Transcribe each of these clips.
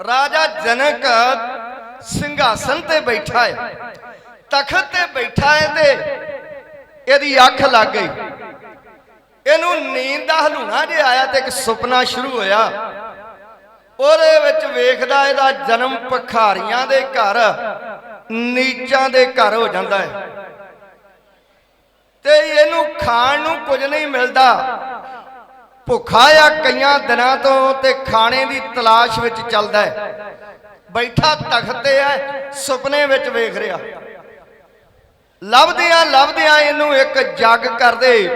ਰਾਜਾ ਜਨਕ ਸਿੰਘਾਸਨ ਤੇ ਬੈਠਾ ਹੈ ਤਖਤ ਤੇ ਬੈਠਾ ਹੈ ਤੇ ਇਹਦੀ ਅੱਖ ਲੱਗ ਗਈ। ਇਹਨੂੰ ਨੀਂਦ ਦਾ ਹਲੂਣਾ ਜੇ ਆਇਆ ਤੇ ਇੱਕ ਸੁਪਨਾ ਸ਼ੁਰੂ ਹੋਇਆ। ਉਹਦੇ ਵਿੱਚ ਵੇਖਦਾ ਇਹਦਾ ਜਨਮ ਭਖਾਰੀਆਂ ਦੇ ਘਰ, ਨੀਚਾਂ ਦੇ ਘਰ ਹੋ ਜਾਂਦਾ ਹੈ ਤੇ ਇਹਨੂੰ ਖਾਣ ਨੂੰ ਕੁਝ ਨਹੀਂ ਮਿਲਦਾ। ਭੁੱਖਾ ਆ ਕਈਆਂ ਦਿਨਾਂ ਤੋਂ ਤੇ ਖਾਣੇ ਦੀ ਤਲਾਸ਼ ਵਿੱਚ ਚੱਲਦਾ ਹੈ। ਬੈਠਾ ਤਖਤ ਤੇ ਹੈ, ਸੁਪਨੇ ਵਿੱਚ ਵੇਖ ਰਿਹਾ। ਲੱਭਦਿਆਂ ਲੱਭਦਿਆਂ ਇਹਨੂੰ ਇੱਕ ਜੱਗ ਕਰਦੇ।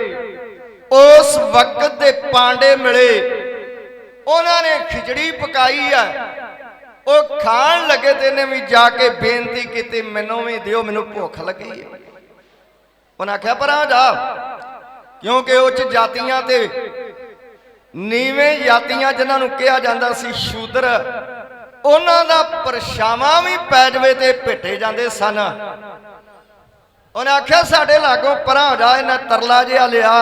ਉਸ ਵਕਤ ਦੇ ਪਾਂਡੇ ਮਿਲੇ। ਉਹਨਾਂ ਨੇ ਖਿਚੜੀ ਪਕਾਈ ਆ। ਉਹ ਖਾਣ ਲੱਗੇ ਤੇ ਇਹਨੇ ਵੀ ਜਾ ਕੇ ਬੇਨਤੀ ਕੀਤੀ, ਮੈਨੂੰ ਵੀ ਦਿਓ, ਮੈਨੂੰ ਭੁੱਖ ਲੱਗੀ ਹੈ। ਉਹਨਾਂ ਆਖਿਆ, ਪਰਾਂ ਜਾ। ਕਿਉਂਕਿ ਉਹ ਚ ਜਾਤੀਆਂ ਤੇ ਨੀਵੇਂ ਜਾਤੀਆਂ ਜਿਨ੍ਹਾਂ ਨੂੰ ਕਿਹਾ ਜਾਂਦਾ ਸੀ ਸ਼ੂਦਰ, ਉਹਨਾਂ ਦਾ ਪਰਛਾਵਾਂ ਵੀ ਪੈ ਜਵੇ ਤੇ ਭੇਟੇ ਜਾਂਦੇ ਸਨ। ਉਹਨੇ ਆਖਿਆ, ਸਾਡੇ ਲਾਗੋਂ ਪਰਾਂ ਹੋ ਜਾ ਇਹਨਾਂ ਤਰਲਾ ਜਿਹਾ ਲਿਆ।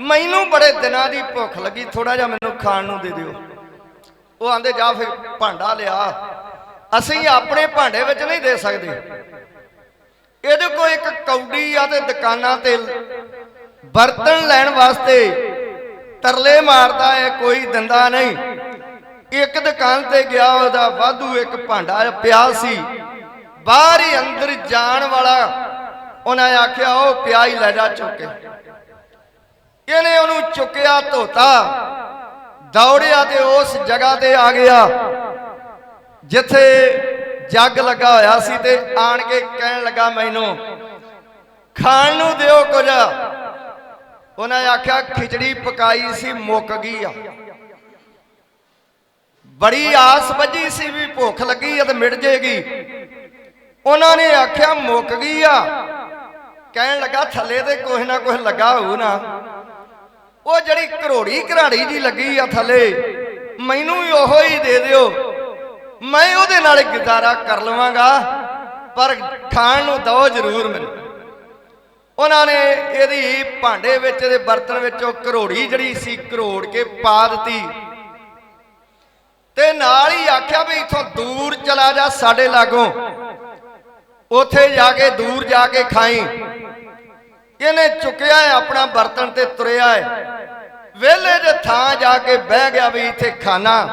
ਮੈਨੂੰ ਬੜੇ ਦਿਨਾਂ ਦੀ ਭੁੱਖ ਲੱਗੀ ਥੋੜਾ ਜਿਹਾ ਮੈਨੂੰ ਖਾਣ ਨੂੰ ਦੇ ਦਿਓ। ਉਹ ਆਂਦੇ, ਜਾ ਫਿਰ, ਭਾਂਡਾ ਲਿਆ। ਅਸੀਂ ਆਪਣੇ ਭਾਂਡੇ ਵਿੱਚ ਨਹੀਂ ਦੇ ਸਕਦੇ। ਇਹਦੇ ਕੋਲ ਇੱਕ ਕੌਡੀ ਆ ਤੇ ਦੁਕਾਨਾਂ ਤੇ ਬਰਤਨ ਲੈਣ ਵਾਸਤੇ ਤਰਲੇ ਮਾਰਦਾ ਹੈ ਕੋਈ ਦਿੰਦਾ ਨਹੀਂ। ਇੱਕ ਦੁਕਾਨ ਤੇ ਗਿਆ, ਉਹਦਾ ਵਾਧੂ ਇੱਕ ਭਾਂਡਾ ਪਿਆ ਸੀ। ਬਾਹਰ ਹੀ ਅੰਦਰ ਜਾਣ ਵਾਲਾ, ਉਹਨਾਂ ਆਖਿਆ, ਉਹ ਪਿਆ ਹੀ ਲੈ ਜਾ ਚੁੱਕ ਇਹਨੇ ਉਹਨੂੰ ਚੁੱਕਿਆ ਧੋਤਾ। ਦੌੜਿਆ ਤੇ ਉਸ ਜਗ੍ਹਾ ਤੇ ਆ ਗਿਆ, ਜਿੱਥੇ ਜੱਗ ਲੱਗਾ ਹੋਇਆ ਸੀ ਤੇ ਆਣ ਕੇ ਕਹਿਣ ਲੱਗਾ, ਮੈਨੂੰ ਖਾਣ ਨੂੰ ਦਿਓ ਕੁਝ। ਉਹਨਾਂ ਆਖਿਆ, ਖਿਚੜੀ ਪਕਾਈ ਸੀ, ਮੁੱਕ ਗਈ ਆ। ਬੜੀ ਆਸ ਬੱਝੀ ਸੀ ਵੀ ਭੁੱਖ ਲੱਗੀ ਆ ਤੇ ਮਿਟ ਜੇਗੀ। ਉਹਨਾਂ ਨੇ ਆਖਿਆ, ਮੁੱਕ ਗਈ ਆ। ਕਹਿਣ ਲੱਗਾ, ਥੱਲੇ ਤੇ ਕੁਛ ਨਾ ਕੁਛ ਲੱਗਾ ਹੋਊ ਨਾ। ਉਹ ਜਿਹੜੀ ਘਰੋੜੀ ਘਰਾੜੀ ਜੀ ਲੱਗੀ ਆ ਥੱਲੇ, ਮੈਨੂੰ ਵੀ ਉਹੋ ਹੀ ਦੇ ਦਿਓ। ਮੈਂ ਉਹਦੇ ਨਾਲ ਗੁਜ਼ਾਰਾ ਕਰ ਲਵਾਂਗਾ, ਪਰ ਖਾਣ ਨੂੰ ਦੋ ਜ਼ਰੂਰ ਮੈਨੂੰ। ਉਹਨਾਂ ਨੇ ਇਹਦੀ ਭਾਂਡੇ ਵਿੱਚ ਦੇ ਬਰਤਨ ਵਿੱਚੋਂ ਘਰੋੜੀ ਜਿਹੜੀ ਸੀ ਘਰੋੜ ਕੇ ਪਾ ਦਿੱਤੀ। ਤੇ ਨਾਲ ਹੀ ਆਖਿਆ ਵੀ ਇਥੋਂ ਦੂਰ ਚਲਾ ਜਾ ਸਾਡੇ ਲਾਗੋਂ। ਉੱਥੇ ਜਾ ਕੇ ਦੂਰ ਜਾ ਕੇ ਖਾਈ। ਇਹਨੇ ਚੁੱਕਿਆ ਹੈ, ਆਪਣਾ ਬਰਤਨ ਤੇ ਤੁਰਿਆ ਹੈ। ਵੇਲੇ ਦੇ ਥਾਂ ਜਾ ਕੇ ਬਹਿ ਗਿਆ ਵੀ ਇੱਥੇ ਖਾਣਾ।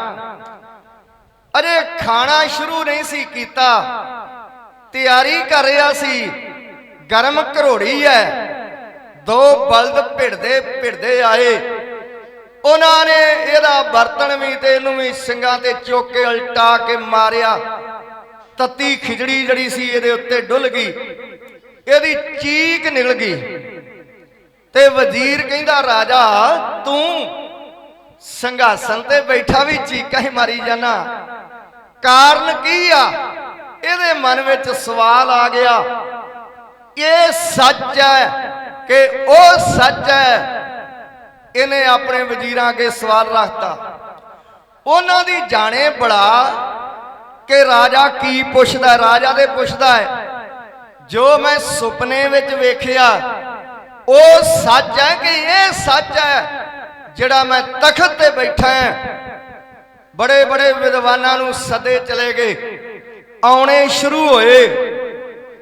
ਅਰੇ ਖਾਣਾ ਸ਼ੁਰੂ ਨਹੀਂ ਸੀ ਕੀਤਾ। ਤਿਆਰੀ ਕਰ ਰਿਹਾ ਸੀ। ਗਰਮ ਘਰੋੜੀ ਹੈ ਦੋ ਬਲਦ ਭਿੜਦੇ ਭਿੜਦੇ ਆਏ। ਉਹਨਾਂ ਨੇ ਇਹਦਾ ਬਰਤਨ ਵੀ ਤੇ ਇਹਨੂੰ ਵੀ ਸਿੰਘਾਂ ਤੇ ਚੁੱਕ ਉਲਟਾ ਕੇ ਮਾਰਿਆ। ਤੱਤੀ ਖਿਚੜੀ ਜਿਹੜੀ ਸੀ ਇਹਦੇ ਉੱਤੇ ਡੁੱਲ ਗਈ। ਇਹਦੀ ਚੀਕ ਨਿਕਲ ਗਈ। ਤੇ ਵਜ਼ੀਰ ਕਹਿੰਦਾ, ਰਾਜਾ, ਤੂੰ ਸੰਘਾਸਨ ਤੇ ਬੈਠਾ ਵੀ ਚੀਕਾਂ ਹੀ ਮਾਰੀ ਜਾਣਾ ਕਾਰਨ ਕੀ ਆ? ਇਹਦੇ ਮਨ ਵਿੱਚ ਸਵਾਲ ਆ ਗਿਆ। ਇਹ ਸੱਚ ਹੈ ਕਿ ਉਹ ਸੱਚ ਹੈ। ਇਹਨੇ ਆਪਣੇ ਵਜ਼ੀਰਾਂ ਅੱਗੇ ਸਵਾਲ ਰੱਖਤਾ। ਉਹਨਾਂ ਦੀ ਜਾਣੇ ਬੜਾ ਕਿ ਰਾਜਾ ਕੀ ਪੁੱਛਦਾ ਰਾਜਾ ਦੇ ਪੁੱਛਦਾ ਹੈ, ਜੋ ਮੈਂ ਸੁਪਨੇ ਵਿੱਚ ਵੇਖਿਆ, ਉਹ ਸੱਚ ਹੈ ਕਿ ਇਹ ਸੱਚ ਹੈ ਜਿਹੜਾ ਮੈਂ ਤਖਤ ਤੇ ਬੈਠਾ ਹਾਂ। ਬੜੇ ਬੜੇ ਵਿਦਵਾਨਾਂ ਨੂੰ ਸਦੇ ਚਲੇ ਗਏ। ਆਉਣੇ ਸ਼ੁਰੂ ਹੋਏ।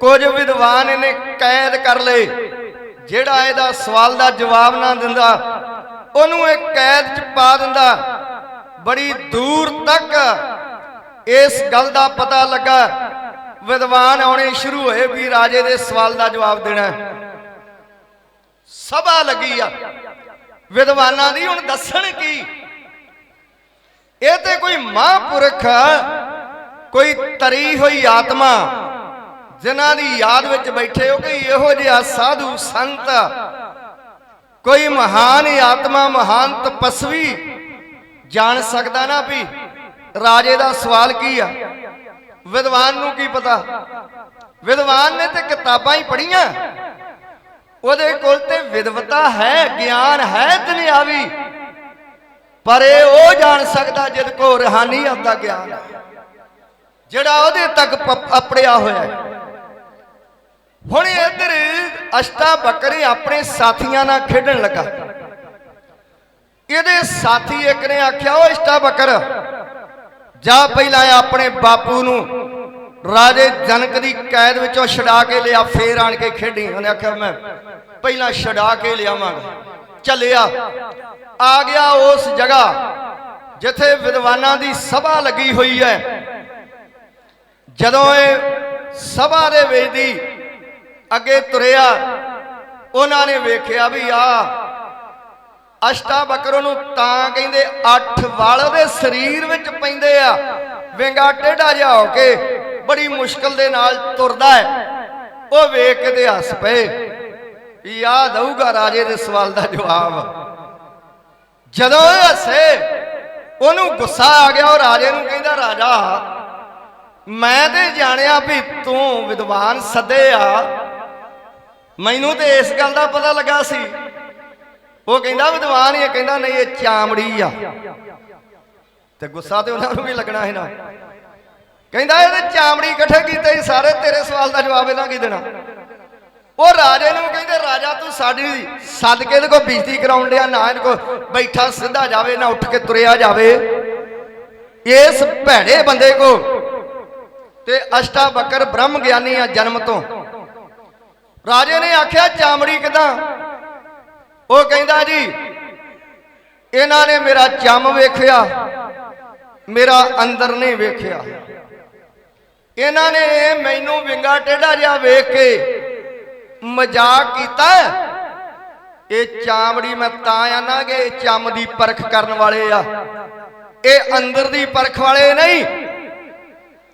ਕੁਝ ਵਿਦਵਾਨ ਇਹਨੇ ਕੈਦ ਕਰ ਲਏ। ਜਿਹੜਾ ਇਹਦਾ ਸਵਾਲ ਦਾ ਜਵਾਬ ਨਾ ਦਿੰਦਾ, ਉਹਨੂੰ ਇਹ ਕੈਦ 'ਚ ਪਾ ਦਿੰਦਾ। ਬੜੀ ਦੂਰ ਤੱਕ ਇਸ ਗੱਲ ਦਾ ਪਤਾ ਲੱਗਾ, ਵਿਦਵਾਨ ਆਉਣੇ ਸ਼ੁਰੂ ਹੋਏ ਵੀ ਰਾਜੇ ਦੇ ਸਵਾਲ ਦਾ ਜਵਾਬ ਦੇਣਾ। ਸਭਾ ਲੱਗੀ ਆ। ਵਿਦਵਾਨਾਂ ਦੀ ਹੁਣ ਦੱਸਣ ਕੀ? ਇਹ ਤੇ ਕੋਈ ਮਹਾਂਪੁਰਖ, ਕੋਈ ਤਰੀ ਹੋਈ ਆਤਮਾ ਜਿਨ੍ਹਾਂ ਦੀ ਯਾਦ ਵਿੱਚ ਬੈਠੇ ਹੋ ਕਿ ਇਹੋ ਜਿਹਾ ਸਾਧੂ ਸੰਤ, ਕੋਈ ਮਹਾਨ ਆਤਮਾ, ਮਹਾਨ ਤਪਸਵੀ ਜਾਣ ਸਕਦਾ ਨਾ ਵੀ ਰਾਜੇ ਦਾ ਸਵਾਲ ਕੀ ਆ? ਵਿਦਵਾਨ ਨੂੰ ਕੀ ਪਤਾ? ਵਿਦਵਾਨ ਨੇ ਤੇ ਕਿਤਾਬਾਂ ਹੀ ਪੜ੍ਹੀਆਂ। ਉਹਦੇ ਕੋਲ ਤੇ ਵਿਦਵਤਾ ਹੈ, ਗਿਆਨ ਹੈ, ਦੁਨਿਆਵੀ। ਪਰ ਇਹ ਉਹ ਜਾਣ ਸਕਦਾ ਜਿਦ ਕੋ ਰਹਾਨੀਅਤ ਦਾ ਗਿਆਨ ਹੈ ਜਿਹੜਾ ਉਹਦੇ ਤੱਕ ਅਪੜਿਆ ਹੋਇਆ ਹੈ। ਹੁਣ ਇੱਧਰ ਅਸ਼ਟਾ ਬੱਕਰੀ ਆਪਣੇ ਸਾਥੀਆਂ ਨਾਲ ਖੇਡਣ ਲੱਗਾ। ਇਹਦੇ ਸਾਥੀ ਇੱਕ ਨੇ ਆਖਿਆ ਉਹ ਅਸ਼ਟਾ ਬੱਕਰ, ਜਾ ਪਹਿਲਾਂ ਆਪਣੇ ਬਾਪੂ ਨੂੰ ਰਾਜੇ ਜਨਕ ਦੀ ਕੈਦ ਵਿੱਚੋਂ ਛਡਾ ਕੇ ਲਿਆ, ਫੇਰ ਆਣ ਕੇ ਖੇਡੀ। ਉਹਨੇ ਆਖਿਆ, ਮੈਂ ਪਹਿਲਾਂ ਛਡਾ ਕੇ ਲਿਆਵਾਂਗਾ। ਚੱਲਿਆ ਆ ਗਿਆ ਉਸ ਜਗ੍ਹਾ ਜਿੱਥੇ ਵਿਦਵਾਨਾਂ ਦੀ ਸਭਾ ਲੱਗੀ ਹੋਈ ਹੈ। ਜਦੋਂ ਇਹ ਸਭਾ ਦੇ ਵਿੱਚ ਦੀ ਅੱਗੇ ਤੁਰਿਆ। ਉਹਨਾਂ ਨੇ ਵੇਖਿਆ ਵੀ ਆ, ਅਸ਼ਟਾਵਕਰ ਨੂੰ ਤਾਂ ਕਹਿੰਦੇ ਅੱਠ ਵਾਲ ਉਹਦੇ ਸਰੀਰ ਵਿੱਚ ਪੈਂਦੇ ਆ। ਵਿੰਗਾ ਟੇਢਾ ਜਿਹਾ ਹੋ ਕੇ ਬੜੀ ਮੁਸ਼ਕਲ ਦੇ ਨਾਲ ਤੁਰਦਾ ਹੈ। ਉਹ ਵੇਖ ਕੇ ਤੇ ਹੱਸ ਪਏ। ਵੀ ਆ ਦਊਗਾ ਰਾਜੇ ਦੇ ਸਵਾਲ ਦਾ ਜਵਾਬ। ਜਦੋਂ ਇਹ ਹੱਸੇ, ਉਹਨੂੰ ਗੁੱਸਾ ਆ ਗਿਆ। ਉਹ ਰਾਜੇ ਨੂੰ ਕਹਿੰਦਾ, ਰਾਜਾ, ਮੈਂ ਤੇ ਜਾਣਿਆ ਵੀ ਤੂੰ ਵਿਦਵਾਨ ਸੱਦੇ ਆ। ਮੈਨੂੰ ਤੇ ਇਸ ਗੱਲ ਦਾ ਪਤਾ ਲੱਗਾ ਸੀ। ਉਹ ਕਹਿੰਦਾ, ਵਿਦਵਾਨ ਹੀ ਕਹਿੰਦਾ, ਨਹੀਂ, ਇਹ ਚਾਮੜੀ ਆ। ਤੇ ਗੁੱਸਾ ਤੇ ਉਹਨਾਂ ਨੂੰ ਵੀ ਲੱਗਣਾ ਹੈ ਨਾ। ਕਹਿੰਦਾ, ਇਹਦੇ ਚਾਮੜੀ ਇਕੱਠੇ ਕੀਤੇ ਸਾਰੇ ਤੇਰੇ ਸਵਾਲ ਦਾ ਜਵਾਬ ਇਹਨਾਂ ਕੀ ਦੇਣਾ? ਉਹ ਰਾਜੇ ਨੂੰ ਕਹਿੰਦੇ, ਰਾਜਾ, ਤੂੰ ਸਾਡੀ ਸਦਕੇ ਦੇ ਕੋ ਬੇਇੱਜ਼ਤੀ ਕਰਾਉਣ ਡਿਆ, ਨਾ ਇਹਦੇ ਕੋ ਬੈਠਾ ਸਿੱਧਾ ਜਾਵੇ, ਨਾ ਉੱਠ ਕੇ ਤੁਰਿਆ ਜਾਵੇ। ਇਸ ਭੈੜੇ ਬੰਦੇ ਕੋ ਤੇ ਅਸ਼ਟਾ ਅਸ਼ਟਾਵਕਰ ਬ੍ਰਹਮ ਗਿਆਨੀ ਆ ਜਨਮ ਤੋਂ ਰਾਜੇ ਨੇ ਆਖਿਆ, ਚਾਮੜੀ ਕਿਦਾਂ? ਉਹ ਕਹਿੰਦਾ ਜੀ, ਇਹਨਾਂ ਨੇ ਮੇਰਾ ਚੰਮ ਵੇਖਿਆ, ਮੇਰਾ ਅੰਦਰ ਨਹੀਂ ਵੇਖਿਆ। ਇਹਨਾਂ ਨੇ ਮੈਨੂੰ ਵਿੰਗਾ ਟੇਢਾ ਜਿਹਾ ਵੇਖ ਕੇ ਮਜ਼ਾਕ ਕੀਤਾ। ਇਹ ਚਾਮੜੀ ਮੈਂ ਤਾਂ ਆਨਾ ਕਿ ਇਹ ਚੰਮ ਦੀ ਪਰਖ ਕਰਨ ਵਾਲੇ ਆ। ਇਹ ਅੰਦਰ ਦੀ ਪਰਖ ਵਾਲੇ ਨਹੀਂ।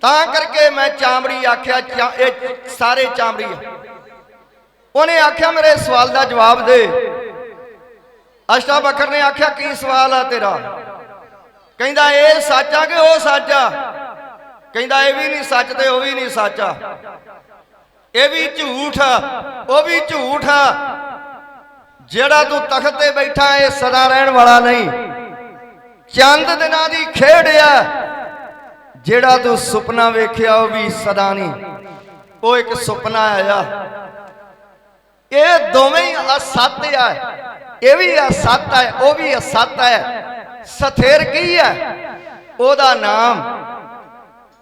ਤਾਂ ਕਰਕੇ ਮੈਂ ਚਾਮੜੀ ਆਖਿਆ, ਚਾ- ਇਹ ਸਾਰੇ ਚਾਮੜੀ ਆ। ਉਹਨੇ ਆਖਿਆ ਮੇਰੇ ਸਵਾਲ ਦਾ ਜਵਾਬ ਦੇ। ਅਸ਼ਟਾ ਅਸ਼ਟਾਵਕਰ ਨੇ ਆਖਿਆ, ਕੀ ਸਵਾਲ ਆ ਤੇਰਾ? ਕਹਿੰਦਾ, ਇਹ ਸੱਚ ਆ ਕਿ ਉਹ ਸੱਚ ਆ? ਕਹਿੰਦਾ, ਇਹ ਵੀ ਨਹੀਂ ਸੱਚ ਤੇ ਉਹ ਵੀ ਨਹੀਂ ਸੱਚ ਆ। ਇਹ ਵੀ ਝੂਠ ਆ, ਉਹ ਵੀ ਝੂਠ ਆ। ਜਿਹੜਾ ਤੂੰ ਤਖਤ ਤੇ ਬੈਠਾ, ਇਹ ਸਦਾ ਰਹਿਣ ਵਾਲਾ ਨਹੀਂ। ਚੰਦ ਦਿਨਾਂ ਦੀ ਖੇਡ ਆ। ਜਿਹੜਾ ਤੂੰ ਸੁਪਨਾ ਵੇਖਿਆ, ਉਹ ਵੀ ਸਦਾ ਨਹੀਂ। ਉਹ ਇੱਕ ਸੁਪਨਾ ਆਇਆ ਇਹ ਦੋਵੇਂ ਅਸੱਤ ਆ ਇਹ ਵੀ ਅਸੱਤ ਹੈ ਉਹ ਵੀ ਅਸੱਤ ਹੈ ਸਥਿਰ ਕੀ ਹੈ ਉਹਦਾ ਨਾਮ,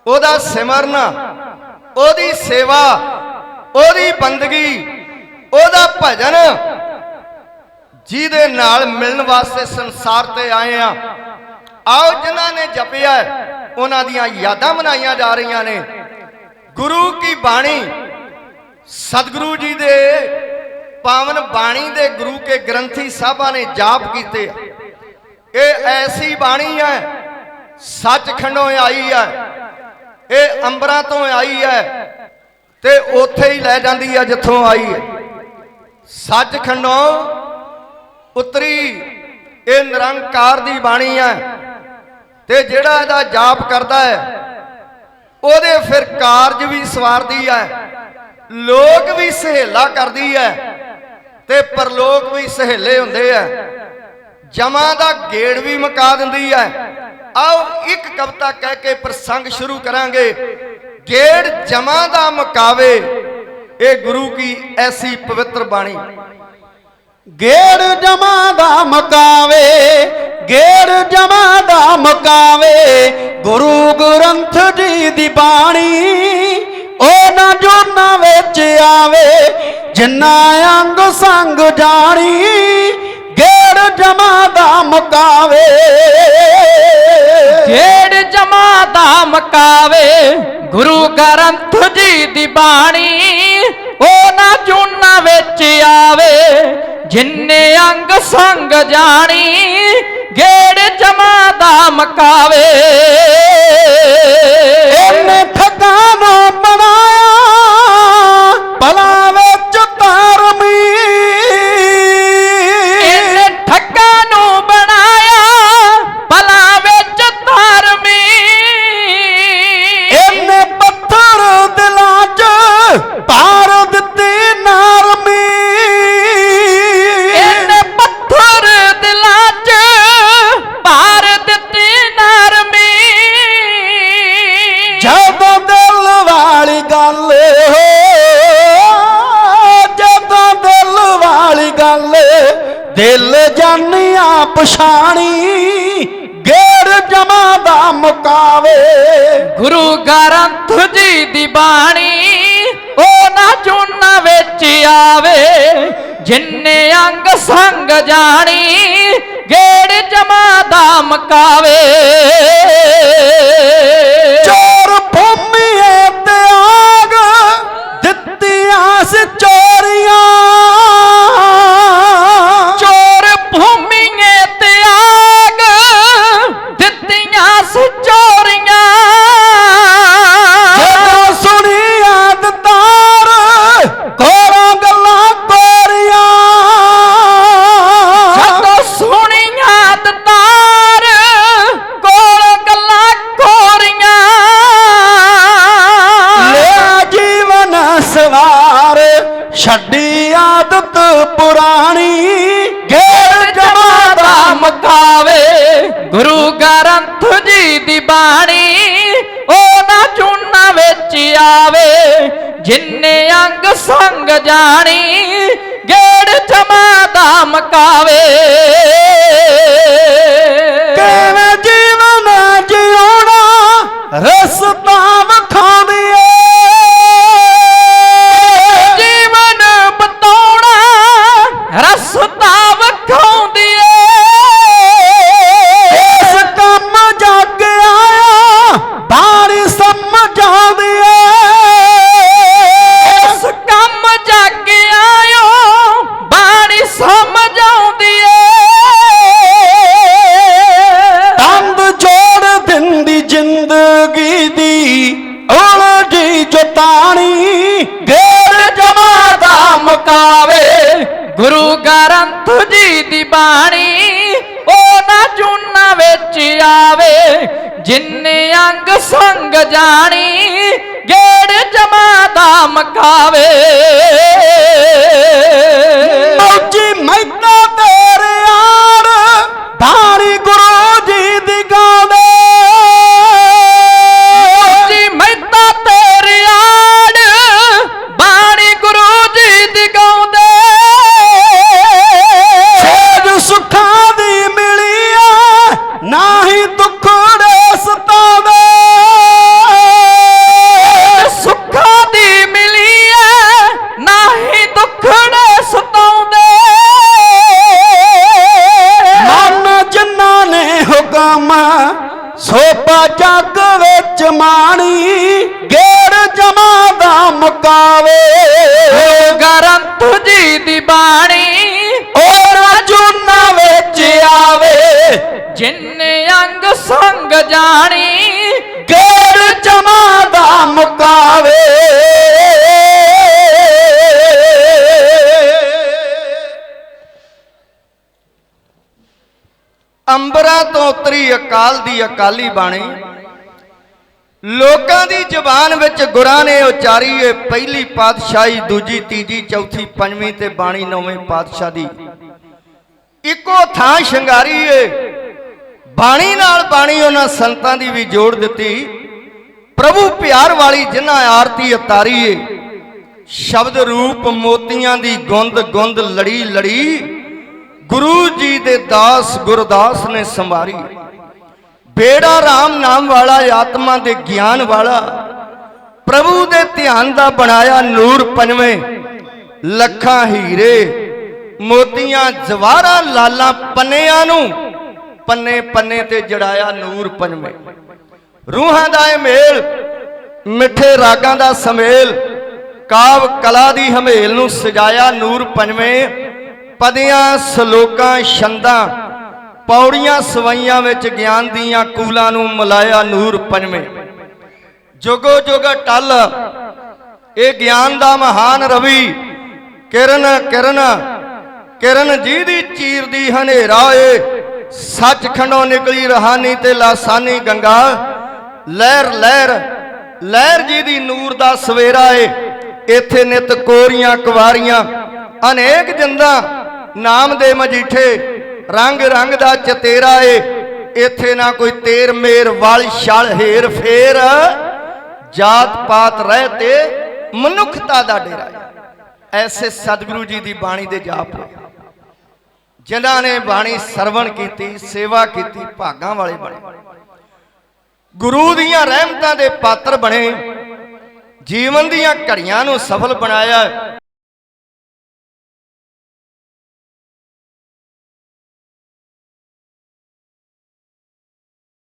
ਉਹਦਾ ਸਿਮਰਨ, ਉਹਦੀ ਸੇਵਾ, ਉਹਦੀ ਬੰਦਗੀ, ਉਹਦਾ ਭਜਨ, ਜਿਹਦੇ ਨਾਲ ਮਿਲਣ ਵਾਸਤੇ ਸੰਸਾਰ ਤੇ ਆਏ ਆ। ਆਓ ਜਿਨ੍ਹਾਂ ਨੇ ਜਪਿਆ, ਉਹਨਾਂ ਦੀਆਂ ਯਾਦਾਂ ਮਨਾਈਆਂ ਜਾ ਰਹੀਆਂ ਨੇ। ਗੁਰੂ ਕੀ ਬਾਣੀ? ਸਤਿਗੁਰੂ ਜੀ ਦੇ ਪਾਵਨ ਬਾਣੀ ਦੇ ਗੁਰੂ ਕੇ ਗ੍ਰੰਥੀ ਸਾਹਿਬਾਂ ਨੇ ਜਾਪ ਕੀਤੇ ਇਹ ਐਸੀ ਬਾਣੀ ਹੈ, ਸੱਚਖੰਡੋਂ ਆਈ ਹੈ, ਇਹ ਅੰਬਰਾਂ ਤੋਂ ਆਈ ਹੈ ਤੇ ਉੱਥੇ ਹੀ ਲੈ ਜਾਂਦੀ ਹੈ ਜਿੱਥੋਂ ਆਈ ਹੈ। ਸੱਚਖੰਡੋਂ ਉਤਰੀ, ਇਹ ਨਿਰੰਕਾਰ ਦੀ ਬਾਣੀ ਹੈ ਤੇ ਜਿਹੜਾ ਇਹਦਾ ਜਾਪ ਕਰਦਾ ਹੈ, ਉਹਦੇ ਫਿਰ ਕਾਰਜ ਵੀ ਸਵਾਰਦੀ ਹੈ, ਲੋਕ ਵੀ ਸਹੇਲਾ ਕਰਦੀ ਹੈ। ਤੇ ਪਰਲੋਕ ਵੀ ਸਹੇਲੇ ਹੁੰਦੇ ਆ। ਜਮਾਂ ਦਾ ਗੇੜ ਵੀ ਮਕਾ ਦਿੰਦੀ ਹੈ ਆਓ ਇੱਕ ਕਵਿਤਾ ਕਹਿ ਕੇ ਪ੍ਰਸੰਗ ਸ਼ੁਰੂ ਕਰਾਂਗੇ। ਗੇੜ ਜਮਾਂ ਦਾ ਮਕਾਵੇ, ਇਹ ਗੁਰੂ ਕੀ ਐਸੀ ਪਵਿੱਤਰ ਬਾਣੀ। ਗੇੜ ਜਮਾਂ ਦਾ ਮਕਾਵੇ, ਗੇੜ ਜਮਾਂ ਦਾ ਮਕਾਵੇ, ਗੁਰੂ ਗ੍ਰੰਥ ਜੀ ਦੀ ਬਾਣੀ। ਉਹ ਨਾ ਜੋਨਾ ਵਿੱਚ ਆਵੇ ਜਿੰਨਾ ਅੰਗ ਸੰਗ ਜਾਣੀ, ਗੇੜ ਜਮਾ ਦਾ ਮਕਾਵੇ। ਗੇੜ ਜਮਾ ਦਾ ਮਕਾਵੇ, ਗੁਰੂ ਗ੍ਰੰਥ ਜੀ ਦੀ ਬਾਣੀ। ਉਹ ਨਾ ਜੂਨਾ ਵਿੱਚ ਆਵੇ, ਜਿੰਨੇ ਅੰਗ ਸੰਗ ਜਾਣੀ ਗੇੜ ਜਮਾ ਦਾ ਮਕਾਵੇ। ਇਹਨੇ ਠੱਗਾਂ ਨੂੰ ਬਣਾਇਆ ਭਲਾ ਵਿੱਚ ਧਰਮੀ ਪਛਾਣੀ ਗੇੜ ਜਮਾ ਦਾ ਮੁਕਾਵੇ। ਗੁਰੂ ਗ੍ਰੰਥ ਜੀ ਦੀ ਬਾਣੀ ਉਹ ਨਾ ਚੁੰਨਾ ਵਿੱਚ ਆਵੇ। ਜਿੰਨੇ ਅੰਗ ਸੰਗ ਜਾਣੀ ਗੇੜ ਜਮਾ ਦਾ ਮਕਾਵੇ। ਚੋਰ ਭੂਮੀਏ ਤੇ ਆਗ ਦਿੱਤੀਆਂ ਸੀ ਚੋਰੀਆਂ। ਗੁਰੂ ਗ੍ਰੰਥ ਜੀ ਦੀ ਬਾਣੀ ਉਹ ਚੁੰਨਾ ਵਿੱਚ ਆਵੇ, ਜਿੰਨੇ ਅੰਗ ਸੰਗ ਜਾਣੀ, ਗੇੜ ਜਮਾ ਦਾ ਮਕਾਵੇ। ਕਿਵੇਂ ਜੀਵਨ ਜਿਉਣਾ, ਰਸਤਾ ਦੀ ਬਾਣੀ, ਉਹ ਨਾ ਚੁੰਨਾ ਵਿੱਚ ਆਵੇ, ਜਿੰਨੇ ਅੰਗ ਸੰਗ ਜਾਣੀ, ਗੇੜ ਜਮਾ ਦਾ ਮਕਾਵੇ। ਮੌਜੀ ਮਹਿਤਾ ਤੇਰੇ ਦੀ ਅਕਾਲੀ ਬਾਣੀ। ਲੋਕਾਂ ਦੀ ਜ਼ੁਬਾਨ ਵਿੱਚ ਗੁਰਾਂ ਨੇ ਉਚਾਰੀ ਏ ਪਹਿਲੀ ਪਾਤਸ਼ਾਹੀ, ਦੂਜੀ, ਤੀਜੀ, ਚੌਥੀ, ਪੰਜਵੀਂ ਤੇ ਬਾਣੀ ਨੌਵੇਂ ਪਾਤਸ਼ਾਹ ਦੀ। ਇੱਕੋ ਥਾਂ ਸ਼ਿੰਗਾਰੀ ਏ ਬਾਣੀ ਨਾਲ ਬਾਣੀ ਉਹਨਾਂ ਸੰਤਾਂ ਦੀ ਵੀ ਜੋੜ ਦਿੱਤੀ। ਪ੍ਰਭੂ ਪਿਆਰ ਵਾਲੀ ਜਿਨ੍ਹਾਂ ਆਰਤੀ ਅਤਾਰੀ ਏ ਸ਼ਬਦ ਰੂਪ ਮੋਤੀਆਂ ਦੀ ਗੁੰਦ ਗੁੰਦ ਲੜੀ ਲੜੀ ਗੁਰੂ ਜੀ ਦੇ ਦਾਸ ਗੁਰਦਾਸ ਨੇ ਸੰਵਾਰੀ। ਬੇੜਾ RAM ਨਾਮ ਵਾਲਾ, ਆਤਮਾ ਦੇ ਗਿਆਨ ਵਾਲਾ, ਪ੍ਰਭੂ ਦੇ ਧਿਆਨ ਦਾ ਬਣਾਇਆ ਨੂਰ ਪੰਜਵੇਂ, ਲੱਖਾਂ ਹੀਰੇ, ਮੋਤੀਆਂ ਜਵਾਹਰਾਂ ਲਾਲਾਂ ਪੰਨਿਆਂ ਨੂੰ, ਪੰਨੇ ਪੰਨੇ ਤੇ ਜੜਾਇਆ ਨੂਰ ਪੰਜਵੇਂ। ਰੂਹਾਂ ਦਾ ਇਹ ਮੇਲ, ਮਿੱਠੇ ਰਾਗਾਂ ਦਾ ਸਮੇਲ, ਕਾਵ ਕਲਾ ਦੀ ਹਮੇਲ ਨੂੰ ਸਜਾਇਆ ਨੂਰ ਪੰਜਵੇਂ, ਪਦਿਆਂ, ਸ਼ਲੋਕਾਂ, ਛੰਦਾਂ ਪੌੜੀਆਂ ਸਵਈਆਂ ਵਿੱਚ ਗਿਆਨ ਦੀਆਂ ਕੂਲਾਂ ਨੂੰ ਮਿਲਾਇਆ ਨੂਰ ਪੰਜਵੇਂ। ਜੁਗੋ ਜੁਗ ਟਲ, ਇਹ ਗਿਆਨ ਦਾ ਮਹਾਨ ਰਵੀ, ਕਿਰਨ ਕਿਰਨ ਕਿਰਨ ਜੀ ਦੀ ਚੀਰ ਦੀ ਹਨੇਰਾ ਏ। ਸੱਚਖੰਡੋਂ ਨਿਕਲੀ ਰਹਾਨੀ ਤੇ ਲਾਸਾਨੀ ਗੰਗਾ। ਲਹਿਰ ਲਹਿਰ ਲਹਿਰ ਜੀ ਦੀ ਨੂਰ ਦਾ ਸਵੇਰਾ ਏ। ਇੱਥੇ ਨਿਤ ਕੋਰੀਆਂ ਕੁਵਾਰੀਆਂ, ਅਨੇਕ ਜਿੰਦਾਂ ਨਾਮ ਦੇ ਮਜੀਠੇ। ਰੰਗ ਰੰਗ ਦਾ ਚਤੇਰਾ ਏ। ਇੱਥੇ ਨਾ ਕੋਈ ਤੇਰ ਮੇਰ, ਵਲ ਛਲ, ਹੇਰ ਫੇਰ। ਜਾਤ ਪਾਤ ਰਹਿ ਤੇ ਮਨੁੱਖਤਾ ਦਾ ਡੇਰਾ ਐਸੇ ਸਤਿਗੁਰੂ ਜੀ ਦੀ ਬਾਣੀ ਦੇ ਜਾਪ ਲਓ ਜਿਨ੍ਹਾਂ ਨੇ ਬਾਣੀ ਸਰਵਣ ਕੀਤੀ, ਸੇਵਾ ਕੀਤੀ, ਭਾਗਾਂ ਵਾਲੇ ਬਣੇ। ਗੁਰੂ ਦੀਆਂ ਰਹਿਮਤਾਂ ਦੇ ਪਾਤਰ ਬਣੇ। ਜੀਵਨ ਦੀਆਂ ਘੜੀਆਂ ਨੂੰ ਸਫਲ ਬਣਾਇਆ।